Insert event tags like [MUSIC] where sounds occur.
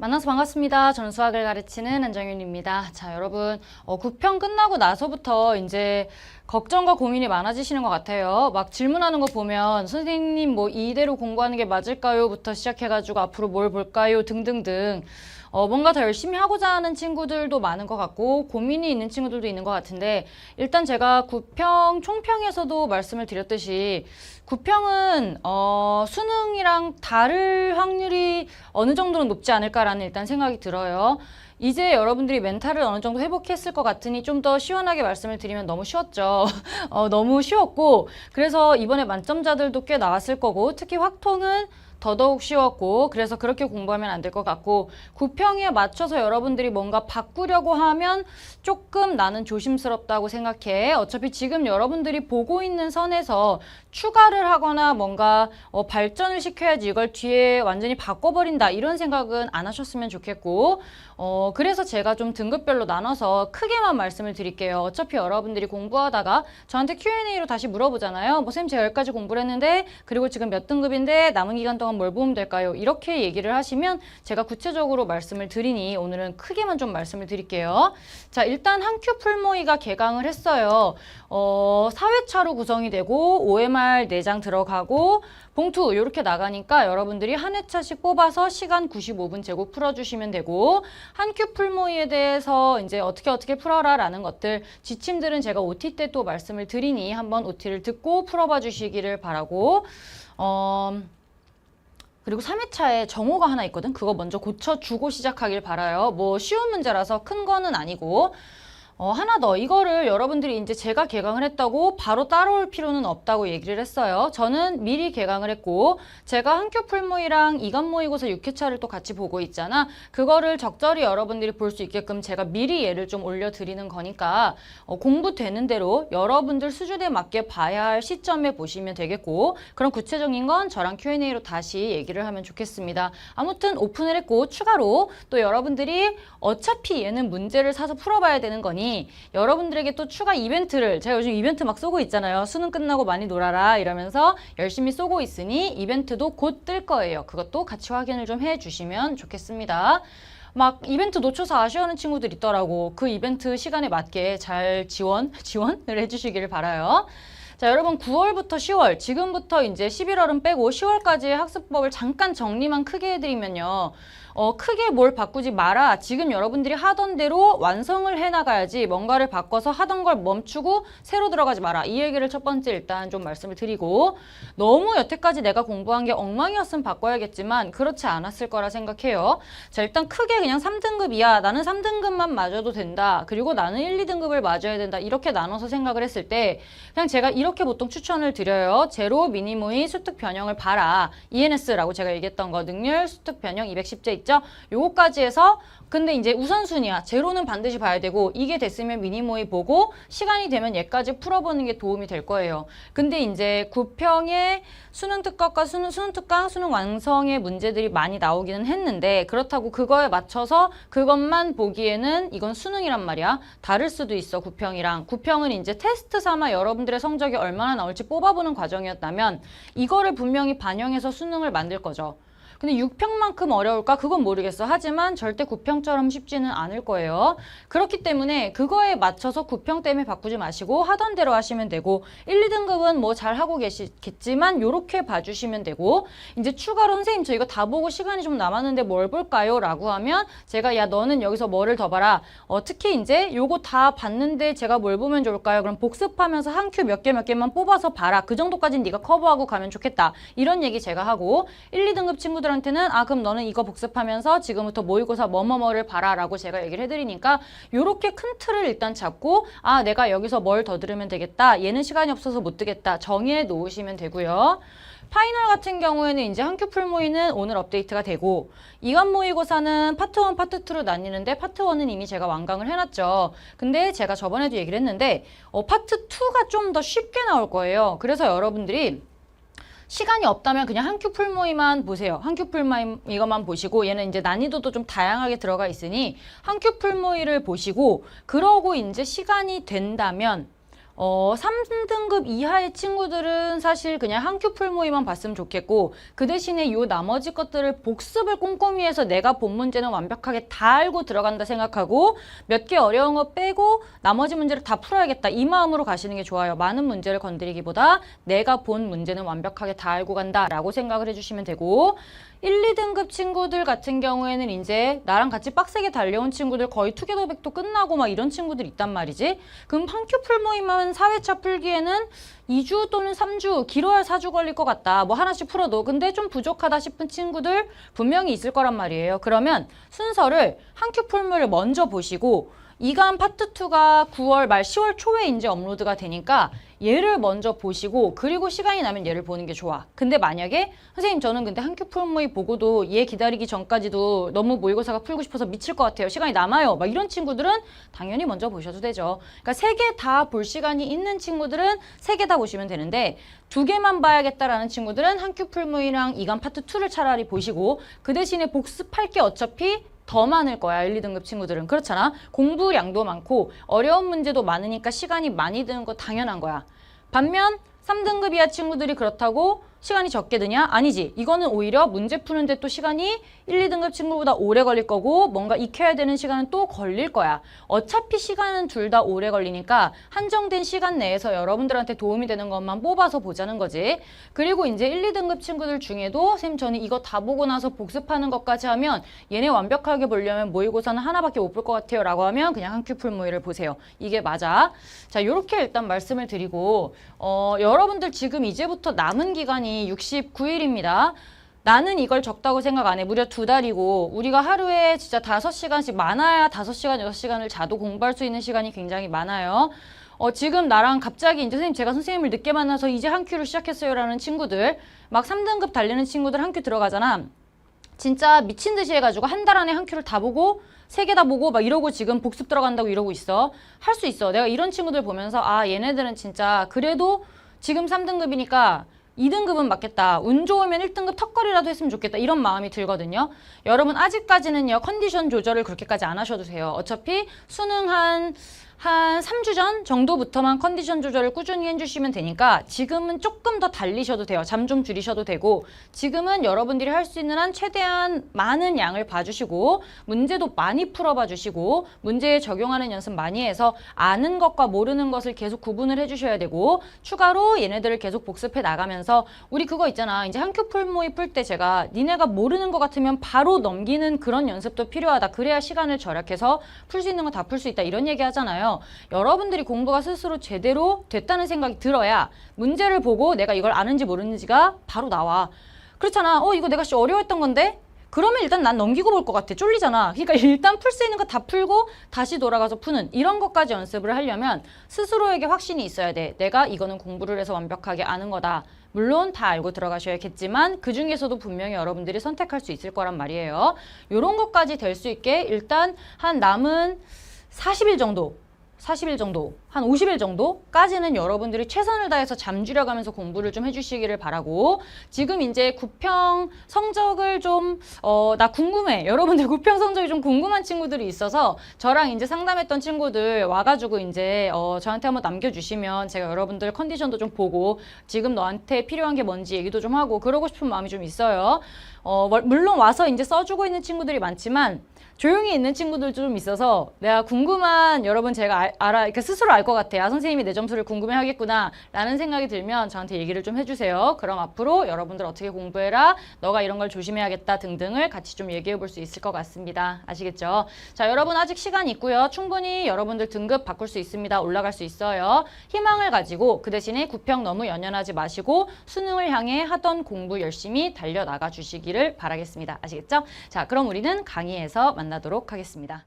만나서 반갑습니다. 저는 수학을 가르치는 안정윤입니다. 자, 여러분, 어, 9편 끝나고 나서부터 이제 걱정과 고민이 많아지시는 것 같아요. 막 질문하는 거 보면 선생님 뭐 이대로 공부하는 게 맞을까요? 부터 시작해가지고 앞으로 뭘 볼까요? 등등등. 어, 뭔가 더 열심히 하고자 하는 친구들도 많은 것 같고 고민이 있는 친구들도 있는 것 같은데 일단 제가 구평 총평에서도 말씀을 드렸듯이 구평은 어, 수능이랑 다를 확률이 어느 정도는 높지 않을까라는 일단 생각이 들어요. 이제 여러분들이 멘탈을 어느 정도 회복했을 것 같으니 좀 더 시원하게 말씀을 드리면 너무 쉬웠죠. [LAUGHS] 어, 너무 쉬웠고 그래서 이번에 만점자들도 꽤 나왔을 거고 특히 확통은 더더욱 쉬웠고 그래서 그렇게 공부하면 안 될 것 같고 구평에 맞춰서 여러분들이 뭔가 바꾸려고 하면 조금 나는 조심스럽다고 생각해. 어차피 지금 여러분들이 보고 있는 선에서 추가를 하거나 뭔가 어, 발전을 시켜야지 이걸 뒤에 완전히 바꿔버린다 이런 생각은 안 하셨으면 좋겠고 어, 그래서 제가 좀 등급별로 나눠서 크게만 말씀을 드릴게요. 어차피 여러분들이 공부하다가 저한테 Q&A로 다시 물어보잖아요. 뭐 쌤 제가 여기까지 공부를 했는데 그리고 지금 몇 등급인데 남은 기간 동안 뭘 보면 될까요? 이렇게 얘기를 하시면 제가 구체적으로 말씀을 드리니 오늘은 크게만 좀 말씀을 드릴게요. 자 일단 한큐 풀모이가 개강을 했어요. 어, 4회차로 구성이 되고 OMR 4장 들어가고 봉투 이렇게 나가니까 여러분들이 한 회차씩 뽑아서 시간 95분 제곱 풀어주시면 되고 한 큐 풀모이에 대해서 이제 어떻게 어떻게 풀어라라는 것들 지침들은 제가 OT 때 또 말씀을 드리니 한번 OT를 듣고 풀어봐 주시기를 바라고 어. 그리고 3회차에 정오가 하나 있거든. 그거 먼저 고쳐주고 시작하길 바라요. 뭐 쉬운 문제라서 큰 거는 아니고. 어, 하나 더. 이거를 여러분들이 이제 제가 개강을 했다고 바로 따라올 필요는 없다고 얘기를 했어요. 저는 미리 개강을 했고, 제가 한큐 풀모이랑 이간 모의고사 6회차를 또 같이 보고 있잖아. 그거를 적절히 여러분들이 볼 수 있게끔 제가 미리 얘를 좀 올려드리는 거니까, 어, 공부되는 대로 여러분들 수준에 맞게 봐야 할 시점에 보시면 되겠고, 그런 구체적인 건 저랑 Q&A로 다시 얘기를 하면 좋겠습니다. 아무튼 오픈을 했고, 추가로 또 여러분들이 어차피 얘는 문제를 사서 풀어봐야 되는 거니, 여러분들에게 또 추가 이벤트를 제가 요즘 이벤트 막 쏘고 있잖아요. 수능 끝나고 많이 놀아라 이러면서 열심히 쏘고 있으니 이벤트도 곧 뜰 거예요. 그것도 같이 확인을 좀 해주시면 좋겠습니다. 막 이벤트 놓쳐서 아쉬워하는 친구들 있더라고. 그 이벤트 시간에 맞게 잘 지원 [LAUGHS] 지원을 해주시기를 바라요. 자, 여러분 9월부터 10월, 지금부터 이제 11월은 빼고 10월까지 학습법을 잠깐 정리만 크게 해드리면요. 어, 크게 뭘 바꾸지 마라. 지금 여러분들이 하던 대로 완성을 해나가야지 뭔가를 바꿔서 하던 걸 멈추고 새로 들어가지 마라. 이 얘기를 첫 번째 일단 좀 말씀을 드리고 너무 여태까지 내가 공부한 게 엉망이었으면 바꿔야겠지만 그렇지 않았을 거라 생각해요. 자, 일단 크게 그냥 3등급 이야. 나는 3등급만 맞아도 된다. 그리고 나는 1, 2등급을 맞아야 된다. 이렇게 나눠서 생각을 했을 때 그냥 제가 이렇게 보통 추천을 드려요. 제로, 미니모이, 수특 변형을 봐라. ENS라고 제가 얘기했던 거 능률, 수특 변형 210제 있죠? 요거까지 해서 근데 이제 우선순위야. 제로는 반드시 봐야 되고 이게 됐으면 미니모이 보고 시간이 되면 얘까지 풀어보는 게 도움이 될 거예요. 근데 이제 구평의 수능 특강과 수능, 수능 특강, 수능 완성의 문제들이 많이 나오기는 했는데 그렇다고 그거에 맞춰서 그것만 보기에는 이건 수능이란 말이야. 다를 수도 있어 구평이랑. 구평은 이제 테스트 삼아 여러분들의 성적이 얼마나 나올지 뽑아보는 과정이었다면 이거를 분명히 반영해서 수능을 만들 거죠. 근데 6평만큼 어려울까? 그건 모르겠어. 하지만 절대 9평처럼 쉽지는 않을 거예요. 그렇기 때문에 그거에 맞춰서 9평 때문에 바꾸지 마시고 하던 대로 하시면 되고 1, 2등급은 뭐 잘하고 계시겠지만 요렇게 봐주시면 되고 이제 추가로 선생님 저 이거 다 보고 시간이 좀 남았는데 뭘 볼까요? 라고 하면 제가 야 너는 여기서 뭐를 더 봐라. 어, 특히 이제 요거 다 봤는데 제가 뭘 보면 좋을까요? 그럼 복습하면서 한 큐 몇 개 몇 개만 뽑아서 봐라. 그 정도까지는 네가 커버하고 가면 좋겠다. 이런 얘기 제가 하고 1, 2등급 친구들 친구들한테는 아 그럼 너는 이거 복습하면서 지금부터 모의고사 뭐뭐뭐를 봐라 라고 제가 얘기를 해드리니까 요렇게 큰 틀을 일단 잡고 아 내가 여기서 뭘 더 들으면 되겠다 얘는 시간이 없어서 못 듣겠다 정해 놓으시면 되고요. 파이널 같은 경우에는 이제 한 큐 풀모의는 오늘 업데이트가 되고 이간 모의고사는 파트 1, 파트 2로 나뉘는데 파트 1은 이미 제가 완강을 해놨죠. 근데 제가 저번에도 얘기를 했는데 어, 파트 2가 좀 더 쉽게 나올 거예요. 그래서 여러분들이 시간이 없다면 그냥 한 큐 풀모이만 보세요. 한 큐 풀모이 이것만 보시고 얘는 이제 난이도도 좀 다양하게 들어가 있으니 한 큐 풀모이를 보시고 그러고 이제 시간이 된다면 어, 3등급 이하의 친구들은 사실 그냥 한 큐 풀 모의만 봤으면 좋겠고 그 대신에 요 나머지 것들을 복습을 꼼꼼히 해서 내가 본 문제는 완벽하게 다 알고 들어간다 생각하고 몇 개 어려운 거 빼고 나머지 문제를 다 풀어야겠다 이 마음으로 가시는 게 좋아요. 많은 문제를 건드리기보다 내가 본 문제는 완벽하게 다 알고 간다라고 생각을 해주시면 되고 1, 2등급 친구들 같은 경우에는 이제 나랑 같이 빡세게 달려온 친구들 거의 투게더백도 끝나고 막 이런 친구들 있단 말이지. 그럼 한큐풀 모임만 4회차 풀기에는 2주 또는 3주, 길어야 4주 걸릴 것 같다. 뭐 하나씩 풀어도. 근데 좀 부족하다 싶은 친구들 분명히 있을 거란 말이에요. 그러면 순서를 한 큐 풀모를 먼저 보시고 이간 파트 2가 9월 말 10월 초에 이제 업로드가 되니까 얘를 먼저 보시고 그리고 시간이 나면 얘를 보는 게 좋아. 근데 만약에 선생님 저는 근데 한큐 풀모의 보고도 얘 기다리기 전까지도 너무 모의고사가 풀고 싶어서 미칠 것 같아요. 시간이 남아요. 막 이런 친구들은 당연히 먼저 보셔도 되죠. 그러니까 세 개 다 볼 시간이 있는 친구들은 세 개 다 보시면 되는데 두 개만 봐야겠다라는 친구들은 한큐 풀모이랑 이간 파트 2를 차라리 보시고 그 대신에 복습할 게 어차피 더 많을 거야. 1, 2등급 친구들은. 그렇잖아. 공부량도 많고 어려운 문제도 많으니까 시간이 많이 드는 거 당연한 거야. 반면 3등급 이하 친구들이 그렇다고 시간이 적게 드냐? 아니지. 이거는 오히려 문제 푸는데 또 시간이 1, 2등급 친구보다 오래 걸릴 거고 뭔가 익혀야 되는 시간은 또 걸릴 거야. 어차피 시간은 둘 다 오래 걸리니까 한정된 시간 내에서 여러분들한테 도움이 되는 것만 뽑아서 보자는 거지. 그리고 이제 1, 2등급 친구들 중에도 쌤 저는 이거 다 보고 나서 복습하는 것까지 하면 얘네 완벽하게 보려면 모의고사는 하나밖에 못 볼 것 같아요 라고 하면 그냥 한 큐풀 모의를 보세요. 이게 맞아. 자 이렇게 일단 말씀을 드리고 어, 여러분들 지금 이제부터 남은 기간이 69일입니다. 나는 이걸 적다고 생각 안 해. 무려 두 달이고 우리가 하루에 진짜 다섯 시간씩 많아야 다섯 시간 여섯 시간을 자도 공부할 수 있는 시간이 굉장히 많아요. 어, 지금 나랑 갑자기 이제 선생님 제가 선생님을 늦게 만나서 이제 한 큐를 시작했어요라는 친구들 막 3등급 달리는 친구들 한 큐 들어가잖아. 진짜 미친 듯이 해가지고 한 달 안에 한 큐를 다 보고 세 개 다 보고 막 이러고 지금 복습 들어간다고 이러고 있어. 할 수 있어. 내가 이런 친구들 보면서 아 얘네들은 진짜 그래도 지금 3등급이니까 2등급은 맞겠다. 운 좋으면 1등급 턱걸이라도 했으면 좋겠다. 이런 마음이 들거든요. 여러분 아직까지는요. 컨디션 조절을 그렇게까지 안 하셔도 돼요. 어차피 수능 한한 3주 전 정도부터만 컨디션 조절을 꾸준히 해주시면 되니까 지금은 조금 더 달리셔도 돼요. 잠 좀 줄이셔도 되고 지금은 여러분들이 할 수 있는 한 최대한 많은 양을 봐주시고 문제도 많이 풀어봐 주시고 문제에 적용하는 연습 많이 해서 아는 것과 모르는 것을 계속 구분을 해주셔야 되고 추가로 얘네들을 계속 복습해 나가면서 우리 그거 있잖아. 이제 한 큐 풀모의 풀때 제가 니네가 모르는 것 같으면 바로 넘기는 그런 연습도 필요하다. 그래야 시간을 절약해서 풀 수 있는 거 다 풀 수 있다. 이런 얘기 하잖아요. 여러분들이 공부가 스스로 제대로 됐다는 생각이 들어야 문제를 보고 내가 이걸 아는지 모르는지가 바로 나와. 그렇잖아. 어, 이거 내가 씨 어려웠던 건데? 그러면 일단 난 넘기고 볼 것 같아. 쫄리잖아. 그러니까 [LAUGHS] 일단 풀 수 있는 거 다 풀고 다시 돌아가서 푸는 이런 것까지 연습을 하려면 스스로에게 확신이 있어야 돼. 내가 이거는 공부를 해서 완벽하게 아는 거다. 물론 다 알고 들어가셔야겠지만 그 중에서도 분명히 여러분들이 선택할 수 있을 거란 말이에요. 이런 것까지 될 수 있게 일단 한 남은 40일 정도 40일 정도, 한 50일 정도까지는 여러분들이 최선을 다해서 잠줄여가면서 공부를 좀 해주시기를 바라고 지금 이제 구평 성적을 좀, 어, 나 궁금해. [LAUGHS] 여러분들 구평 성적이 좀 궁금한 친구들이 있어서 저랑 이제 상담했던 친구들 와가지고 이제 어, 저한테 한번 남겨주시면 제가 여러분들 컨디션도 좀 보고 지금 너한테 필요한 게 뭔지 얘기도 좀 하고 그러고 싶은 마음이 좀 있어요. 어, 물론 와서 이제 써주고 있는 친구들이 많지만 조용히 있는 친구들도 좀 있어서 내가 궁금한 여러분 제가 알, 알아 이렇게 스스로 알 것 같아요. 아, 선생님이 내 점수를 궁금해 하겠구나 라는 생각이 들면 저한테 얘기를 좀 해주세요. 그럼 앞으로 여러분들 어떻게 공부해라 너가 이런 걸 조심해야겠다 등등을 같이 좀 얘기해 볼 수 있을 것 같습니다. 아시겠죠? 자 여러분 아직 시간 있고요. 충분히 여러분들 등급 바꿀 수 있습니다. 올라갈 수 있어요. 희망을 가지고 그 대신에 구평 너무 연연하지 마시고 수능을 향해 하던 공부 열심히 달려 나가 주시기를 바라겠습니다. 아시겠죠? 자 그럼 우리는 강의에서 만나도록 하겠습니다.